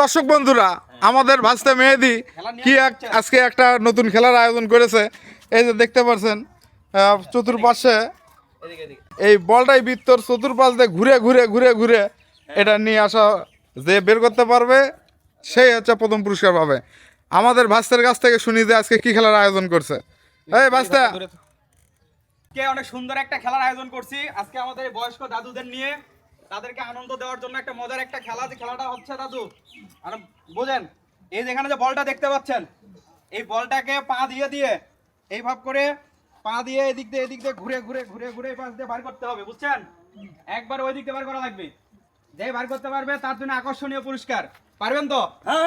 দর্শক বন্ধুরা, আমাদের ভাস্তে মেহেদি কি এক আজকে একটা নতুন খেলার আয়োজন করেছে। এই যে দেখতে পাচ্ছেন চতুর্পাশে এই বলটাই বৃত্তর চতুর্পাশ দিয়ে ঘুরে ঘুরে ঘুরে ঘুরে এটা নিয়ে আসা যে বের করতে পারবে, সেই হচ্ছে প্রথম পুরস্কার পাবে। আমাদের ভাস্তের কাছ থেকে শুনি যে আজকে কি খেলার আয়োজন করছে। এই ভাস্তা। কে অনেক সুন্দর একটা খেলার আয়োজন করছি। আজকে আমাদের বয়স্ক দাদুদের নিয়ে তাদেরকে আনন্দ দেওয়ার জন্য একটা মজার একটা খেলা, যে খেলাটা হচ্ছে দাদু, আর বোঝেন, এই যেখানে যে বলটা দেখতে পাচ্ছেন, এই বলটাকে পা দিয়ে দিয়ে এই ভাব করে পা দিয়ে এদিক দিয়ে এদিক দিয়ে ঘুরে ঘুরে ঘুরে ঘুরে পাশ দিয়ে বার করতে হবে, বুঝছেন? একবার ওই দিক দিয়ে বার করা লাগবে। যে বার করতে পারবে তার জন্য আকর্ষণীয় পুরস্কার। পারবেন তো? হ্যাঁ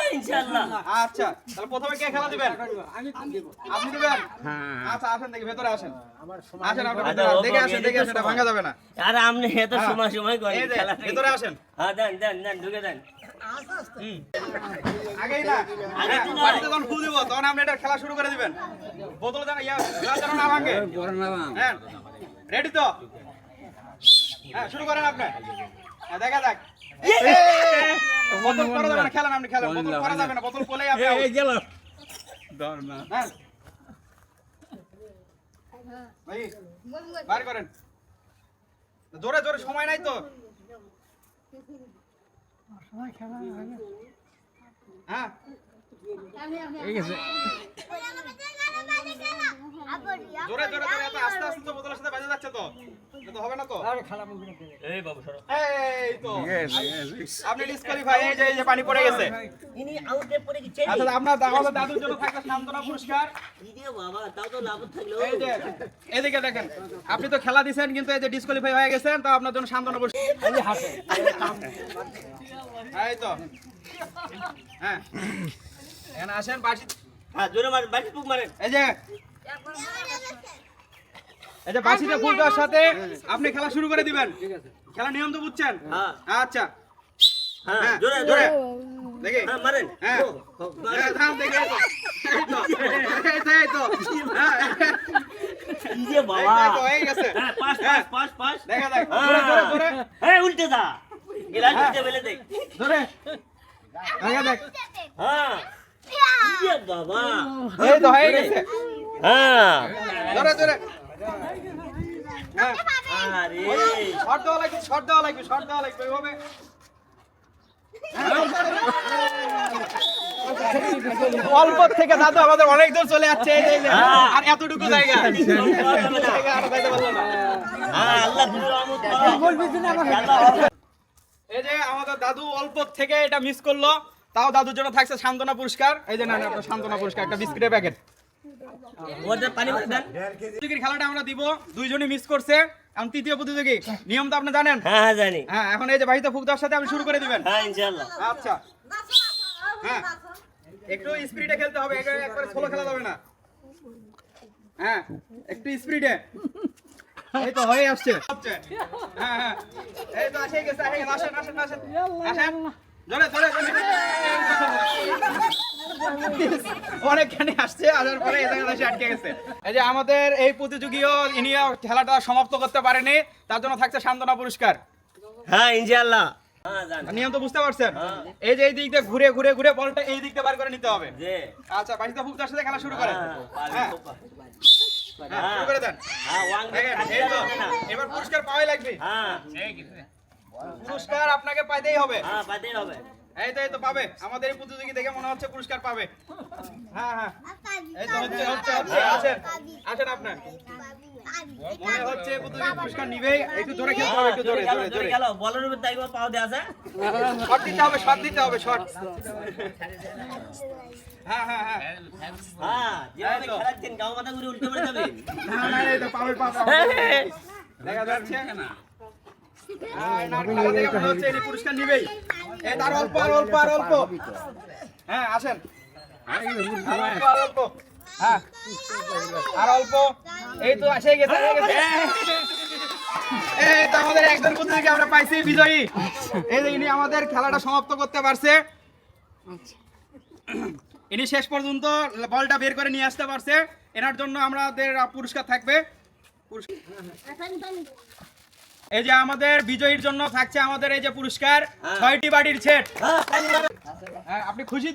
আচ্ছা তাহলে প্রথমে কে খেলা দিবেন? আপনি দিবেন? আচ্ছা আসেন দেখি ভেতরে আসেন। আসেন আপনি ভেতরে আসেন। দেখে আসেন দেখে আসেন ভাঙা যাবে না। আর আপনি এত সময় সময় করেন এই যে, খেলা ভেতরে আসেন। হ্যাঁ দেন দেন দেন ঢুকে দেন। আগেই না? আগে বাড়িতে যখন দিব তখন আপনি এটা খেলা শুরু করে দিবেন। বোতল ইয়া গ্লাস না ভাঙে। হ্যাঁ। রেডি তো? হ্যাঁ শুরু করেন আপনি। হ্যাঁ দেখা যাক। বোতল করা যাবে না খেলেন আপনি খেলেন বোতল করা যাবে না বোতল কোলেই আপনি out। হ্যাঁ। ভাই বার করেন। জোরে জোরে সময় নাই তো। হ্যাঁ। জোরে জোরে জোরে এত আস্তে আস্তে তো বোতলের সাথে বাজে যাচ্ছে তো। এটা তো হবে না তো? এই বাবু সরো। এই তো। আপনি ডিসকোয়ালিফাই এই যে এই যে পানি পড়ে গেছে। ইনি আউটে পড়ে গেছে। আচ্ছা আপনার আমাদের দাদুর জন্য থাকবে সান্ত্বনা পুরস্কার। বাবা তাও তো লাভ থাকল। এই যে এদিকে দেখেন আপনি তো খেলা দিছেন কিন্তু এই যে ডিসকোয়ালিফাই হয়ে গেছেন তো আপনার জন্য সান্ত্বনা পুরস্কার। এই তো। হ্যাঁ। এখানে আসেন বাসি হ্যাঁ জোরে মার বাড়ি পুক মারেন। এই যে যে বাসিতে ফুল দেওয়ার সাথে আপনি খেলা শুরু করে দিবেন। খেলা নিয়ম তো বুঝছেন? হ্যাঁ। আচ্ছা। হ্যাঁ হ্যাঁ, জোরে জোরে। জোরে দেখি। হ্যাঁ মারেন। হ্যাঁ। থাম দেখি। এই তো। এই হ্যাঁ, বাবা। তো, এই তো, এই গেছে। হ্যাঁ পাস পাস পাস পাস। দেখা যাক। জোরে জোরে জোরে উল্টে দা গিলাস। উল্টে ফেলে দেখ জোরে দেখা যাক। হ্যাঁ। ইরে বাবা। এই তো হয়ে গেছে। হ্যাঁ হ্যাঁ শর্ট দেওয়া লাগবে শর্ট দেওয়া লাগবে শর্ট দেওয়া লাগবে ওইভাবে অল্প থেকে দাদু আমাদের অনেক দূর চলে যাচ্ছে। হ্যাঁ। আর এতটুকু জায়গা। হ্যাঁ। এই যে আমাদের দাদু অল্প থেকে এটা মিস করল তাও দাদুর জন্য থাকছে সান্ত্বনা পুরস্কার এই যে না না আপনার সান্ত্বনা পুরস্কার একটা বিস্কুটের প্যাকেট ওদের পানি ভরে দেন। প্রতিযোগীর খেলাটা আমরা দিব। দুইজনই মিস করছে। এখন তৃতীয় প্রতিযোগী। নিয়ম তো আপনি জানেন। হ্যাঁ হ্যাঁ জানি। হ্যাঁ এখন এই যে বাড়িতে ফুক সাথে আপনি শুরু করে দিবেন। হ্যাঁ ইনশাআল্লাহ। আচ্ছা। হ্যাঁ। একটু স্পিডে খেলতে হবে। একবারে স্লো খেলা যাবে না। হ্যাঁ একটু স্পিডে। এই তো হয়ে আসছে। হ্যাঁ হ্যাঁ। এই তো আসে গেছে আসে আসেন আসেন আসেন। আসেন। জোরে জোরে জোরে। অনেকখানি আসছে আসার পরে এসে আটকে গেছে। এই যে আমাদের এই প্রতিযোগীও ইনিও খেলাটা সমাপ্ত করতে পারেনি তার জন্য থাকছে সান্ত্বনা পুরস্কার। হ্যাঁ ইনশাআল্লাহ। নিয়ম তো বুঝতে পারছেন। এই যে এই দিক দিয়ে ঘুরে ঘুরে ঘুরে বলটা এই দিক দিয়ে বার করে নিতে হবে। আচ্ছা বাড়িতে ফুকতার সাথে খেলা শুরু করেন। হ্যাঁ, হ্যাঁ। হ্যাঁ, শুরু করে দেন। এবার পুরস্কার পাওয়াই লাগবে। পুরস্কার আপনাকে পাইতেই হবে। হ্যাঁ পাতে হবে। এই তো এই তো পাবে। আমাদের এই প্রতিযোগী দেখে মনে হচ্ছে পুরস্কার পাবে। হ্যাঁ হ্যাঁ। এই তো হচ্ছে হচ্ছে হচ্ছে আসেন আসেন আপনার। মনে হচ্ছে প্রতিযোগী পুরস্কার নিবেই। একটু জোরে খেলতে হবে একটু জোরে জোরে জোরে জোরে বলের উপর তাই পাও দে আছে শট দিতে হবে শট দিতে হবে শট। হ্যাঁ হ্যাঁ হ্যাঁ। হ্যাঁ যেভাবে খেলাচ্ছেন গাও মাথা ঘুরে উল্টে পড়ে যাবে না, না, এই তো পাবে, পাবে। দেখা যাচ্ছে। না, হ্যাঁ আসেন একজন প্রতিযোগী আমরা পাইছি বিজয়ী এই ইনি আমাদের খেলাটা সমাপ্ত করতে পারছে ইনি শেষ পর্যন্ত বলটা বের করে নিয়ে আসতে পারছে। এনার জন্য আমাদের পুরস্কার থাকবে। পুরস্কার- এই যে আমাদের বিজয়ীর জন্য থাকছে আমাদের এই যে পুরস্কার ছয়টি বাড়ির সেট। হ্যাঁ, আপনি খুশি তো?